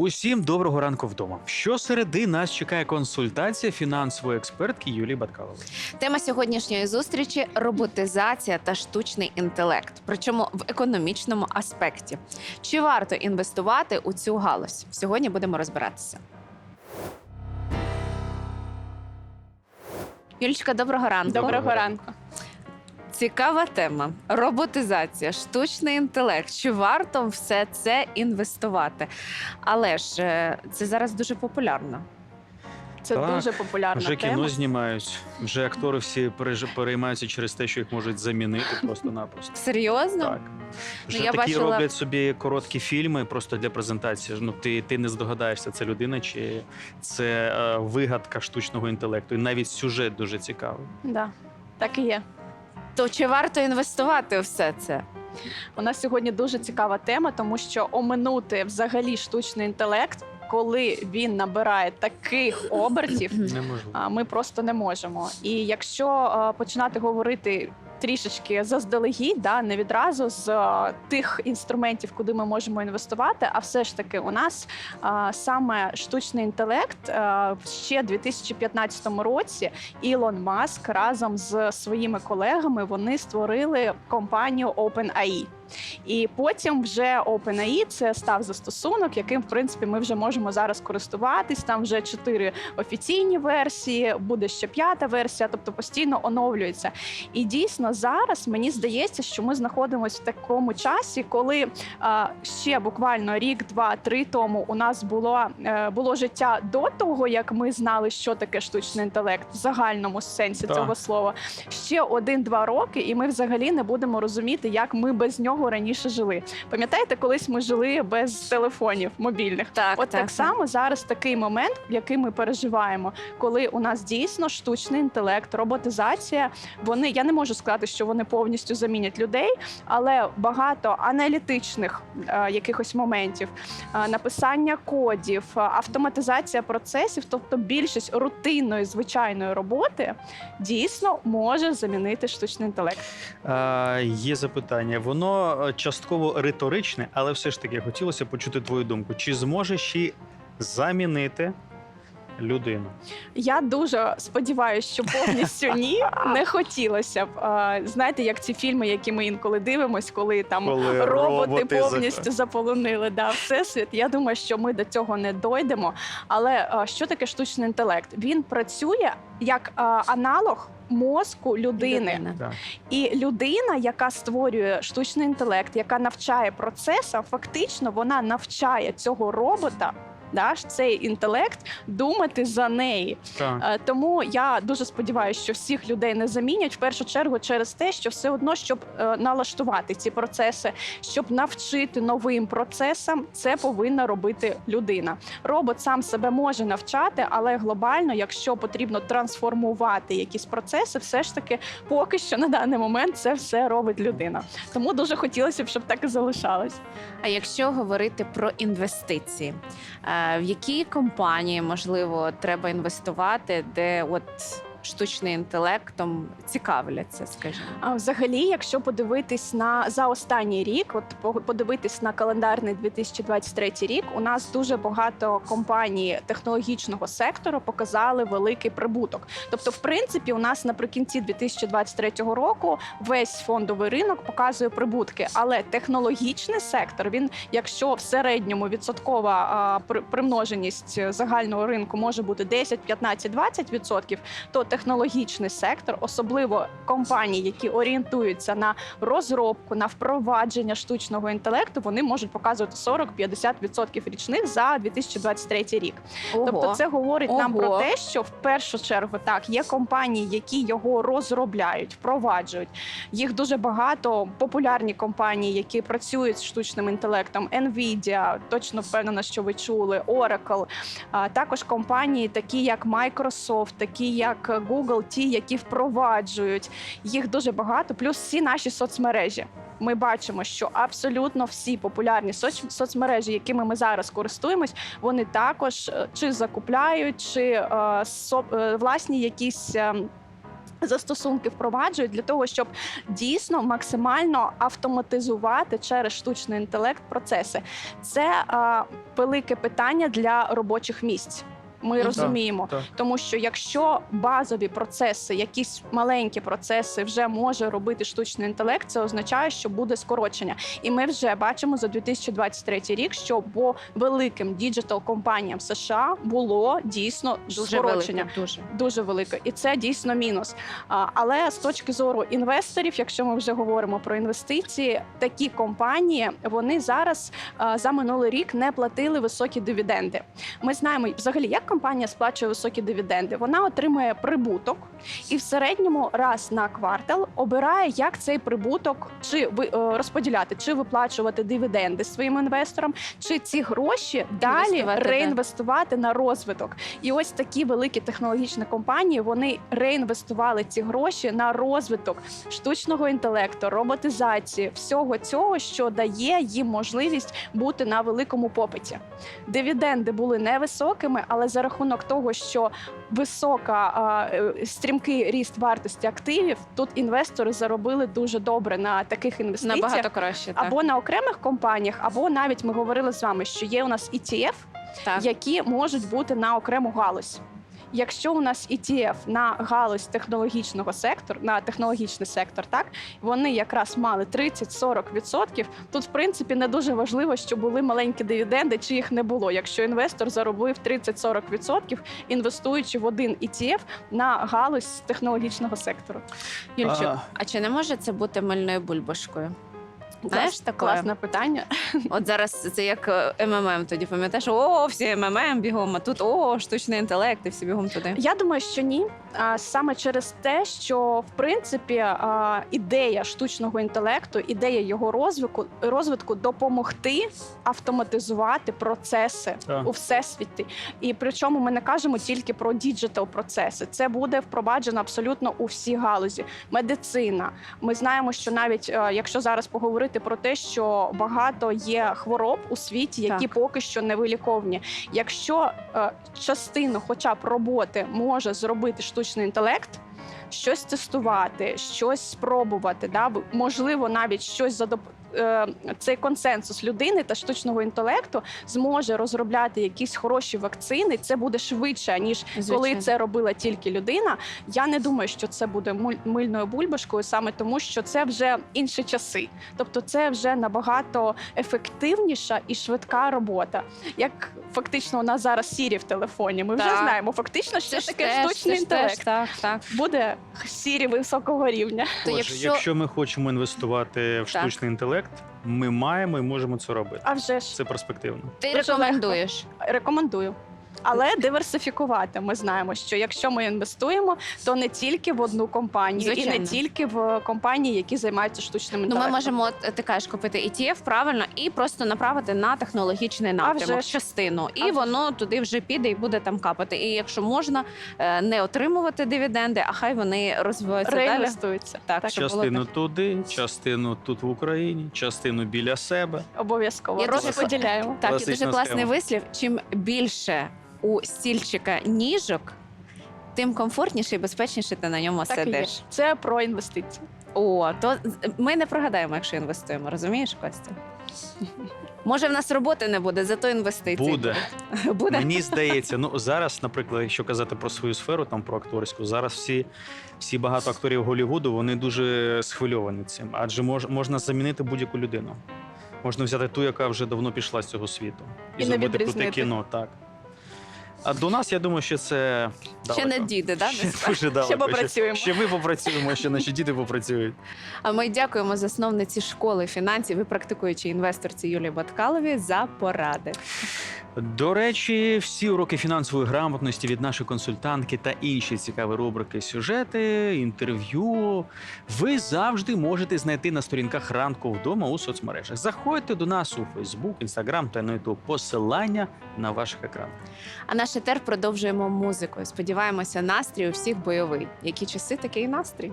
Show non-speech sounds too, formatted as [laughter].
Усім доброго ранку вдома. Щосереди нас чекає консультація фінансової експертки Юлії Баткалової. Тема сьогоднішньої зустрічі роботизація та штучний інтелект, причому в економічному аспекті. Чи варто інвестувати у цю галузь? Сьогодні будемо розбиратися. Юлічка, доброго ранку. Доброго ранку. Цікава тема роботизація, штучний інтелект. Чи варто все це інвестувати? Але ж е, це зараз дуже популярно. Це Так, дуже популярна Вже тема. кіно знімають, вже актори всі переймаються через те, що їх можуть замінити просто-напросто. Серйозно? Так. Вже Ну, я такі бачила- роблять собі короткі фільми просто для презентації. Ну, ти, ти не здогадаєшся, це людина чи це е, вигадка штучного інтелекту. І навіть сюжет дуже цікавий. Да, так і є. То чи варто інвестувати у все це? У нас сьогодні дуже цікава тема, тому що оминути взагалі штучний інтелект, коли він набирає таких обертів, не а, ми просто не можемо. І якщо а, починати говорити. Трішечки заздалегідь, да, не відразу з е, тих інструментів, куди ми можемо інвестувати. А все ж таки, у нас е, саме штучний інтелект е, ще в 2015 році Ілон Маск разом з своїми колегами вони створили компанію OpenAI. І потім вже OpenAI це став застосунок, яким в принципі ми вже можемо зараз користуватись. Там вже чотири офіційні версії, буде ще п'ята версія, тобто постійно оновлюється. І дійсно зараз мені здається, що ми знаходимося в такому часі, коли а, ще буквально рік, два, три тому у нас було, е, було життя до того, як ми знали, що таке штучний інтелект в загальному сенсі Так. цього слова. Ще один-два роки, і ми взагалі не будемо розуміти, як ми без нього раніше жили. Пам'ятаєте, колись ми жили без телефонів мобільних? Так, От так, так. само зараз такий момент, який ми переживаємо, коли у нас дійсно штучний інтелект, роботизація. Вони я не можу сказати, що вони повністю замінять людей, але багато аналітичних е, якихось моментів, е, написання кодів, е, автоматизація процесів, тобто більшість рутинної звичайної роботи, дійсно може замінити штучний інтелект. Е, є запитання. Воно е, частково риторичне, але все ж таки хотілося почути твою думку. Чи зможе ще замінити людину? Я дуже сподіваюся, що повністю [laughs] ні, не хотілося б. А, Знаєте, як ці фільми, які ми інколи дивимося, коли там Коли роботи, роботи за- повністю заполонили да, всесвіт. Я думаю, що ми до цього не дойдемо. Але а, що таке штучний інтелект? Він працює як а, аналог. Мозку людини Людина. Так. і людина, яка створює штучний інтелект, яка навчає процесам, фактично вона навчає цього робота, да, цей інтелект думати за неї. Так. Е, Тому я дуже сподіваюся, що всіх людей не замінять в першу чергу через те, що все одно, щоб е, налаштувати ці процеси, щоб навчити новим процесам, це повинна робити людина. Робот сам себе може навчати, але глобально, якщо потрібно трансформувати якісь процеси, все ж таки поки що на даний момент це все робить людина. Тому дуже хотілося б, щоб так і залишалось. А якщо говорити про інвестиції, е, в які компанії можливо треба інвестувати, де от штучним інтелектом цікавляться, скажімо? А взагалі, якщо подивитись на за останній рік, от по- подивитись на календарний 2023 рік, у нас дуже багато компаній технологічного сектору показали великий прибуток. Тобто, в принципі, у нас наприкінці 2023 року весь фондовий ринок показує прибутки, але технологічний сектор він, якщо в середньому відсоткова примноженість загального ринку може бути 10, 15, 20 відсотків, то технологічний сектор, особливо компанії, які орієнтуються на розробку, на впровадження штучного інтелекту, вони можуть показувати 40-50% річних за 2023 рік. Тобто, це говорить нам про те, що в першу чергу так є компанії, які його розробляють, впроваджують. Їх дуже багато популярні компанії, які працюють з штучним інтелектом. Nvidia, точно впевнена, що ви чули, Oracle, а також компанії, такі як Microsoft, такі як Google, ті, які впроваджують. Їх дуже багато, плюс всі наші соцмережі. Ми бачимо, що абсолютно всі популярні соц- соцмережі, якими ми зараз користуємось, вони також е, чи закупляють, чи е, со- е, власні якісь. ем, Застосунки впроваджують для того, щоб дійсно максимально автоматизувати через штучний інтелект процеси. Це а, велике питання для робочих місць. Ми Мгм. розуміємо, Так. тому що якщо базові процеси, якісь маленькі процеси вже може робити штучний інтелект, це означає, що буде скорочення. І ми вже бачимо за 2023 рік, що по великим діджитал компаніям США було дійсно Дуже скорочення. велике, дуже. Дуже велике, і це дійсно мінус. Але з точки зору інвесторів, якщо ми вже говоримо про інвестиції, такі компанії вони зараз за минулий рік не платили високі дивіденди. Ми знаємо взагалі, як компанія сплачує високі дивіденди. Вона отримує прибуток і в середньому раз на квартал обирає, як цей прибуток чи е, розподіляти, чи виплачувати дивіденди своїм інвесторам, чи ці гроші далі Інвестувати, да. реінвестувати на розвиток. І ось такі великі технологічні компанії вони реінвестували ці гроші на розвиток штучного інтелекту, роботизації, всього цього, що дає їм можливість бути на великому попиті. Дивіденди були невисокими, але за рахунок того, що висока е, стрімкий ріст вартості активів, тут інвестори заробили дуже добре на таких інвестиціях. Набагато краще. Так. Або на окремих компаніях, або навіть ми говорили з вами, що є у нас ETF, так. які можуть бути на окрему галузь. Якщо у нас ETF на галузь технологічного сектору, на технологічний сектор, так вони якраз мали 30-40%, Тут, в принципі, не дуже важливо, що були маленькі дивіденди, чи їх не було. Якщо інвестор заробив 30-40%, інвестуючи в один ETF на галузь технологічного сектору. Юльчик, А. а чи не може це бути мильною бульбашкою? Знаєш таке? класне питання. От зараз це як е, МММ, тоді пам'ятаєш, о, всі МММ бігом, а тут о, штучний інтелект, і всі бігом туди. Я думаю, що ні. А саме через те, що в принципі а, ідея штучного інтелекту, ідея його розвитку розвитку допомогти автоматизувати процеси Так. у всесвіті. І причому ми не кажемо тільки про діджитал процеси. Це буде впроваджено абсолютно у всі галузі. Медицина. Ми знаємо, що навіть е, якщо зараз поговорити про те, що багато є хвороб у світі, які Так. поки що не виліковні. Якщо е, частину, хоча б роботи, може зробити штучний інтелект. Щось тестувати, щось спробувати, да можливо, навіть щось за цей консенсус людини та штучного інтелекту зможе розробляти якісь хороші вакцини. Це буде швидше ніж коли це робила тільки людина. Я не думаю, що це буде мильною бульбашкою, саме тому, що це вже інші часи. Тобто, це вже набагато ефективніша і швидка робота. Як фактично у нас зараз Сірі в телефоні. Ми вже знаємо, фактично, що Це таке теж, штучний це ж теж, інтелект. Так, так. Буде Сірі високого рівня. То Отже, якщо- якщо... ми хочемо інвестувати в Так. штучний інтелект, ми маємо і можемо це робити. А вже ж Це перспективно. Ти рекомендуєш. рекомендую. Але диверсифікувати. Ми знаємо, що якщо ми інвестуємо, то не тільки в одну компанію, і не тільки в компанії, які займаються штучним Ну, ми можемо, от, ти кажеш, купити ETF правильно і просто направити на технологічний напрямок, вже частину, і А вже воно туди вже піде і буде там капати. І якщо можна е, не отримувати дивіденди, а хай вони розвиваються далі. Так, Так, щоб було туди, частину тут в Україні, частину біля себе. Обов'язково розподіляємо. Так, і дуже класний схема. вислів. Чим більше у стільчика ніжок, тим комфортніше і безпечніше ти на ньому Так і є. сидиш. Це про інвестиції. О, то з- ми не прогадаємо, якщо інвестуємо, розумієш, Костя? [laughs] Може, в нас роботи не буде, зато інвестиції. Буде. [laughs] буде. Мені здається, ну зараз, наприклад, якщо казати про свою сферу, там про акторську, зараз всі, всі багато акторів Голлівуду, вони дуже схвильовані цим, адже мож, можна замінити будь-яку людину. Можна взяти ту, яка вже давно пішла з цього світу, і, І не зробити круте відрізнити. кіно. Так. До нас, я думаю, що це Ще не діти, да? Ще дуже далеко. попрацюємо. Ще, ще ми попрацюємо, ще наші діти попрацюють. А ми дякуємо засновниці школи фінансів і практикуючій інвесторці Юлії Баткалові за поради. До речі, всі уроки фінансової грамотності від нашої консультантки та інші цікаві рубрики, сюжети, інтерв'ю. Ви завжди можете знайти на сторінках ранку вдома у соцмережах. Заходьте до нас у Фейсбук, Інстаграм та на Ютуб. Посилання на ваших екранах. А наш етер продовжуємо музикою. Сподіваємося, настрій у всіх бойовий. Які часи, такий настрій.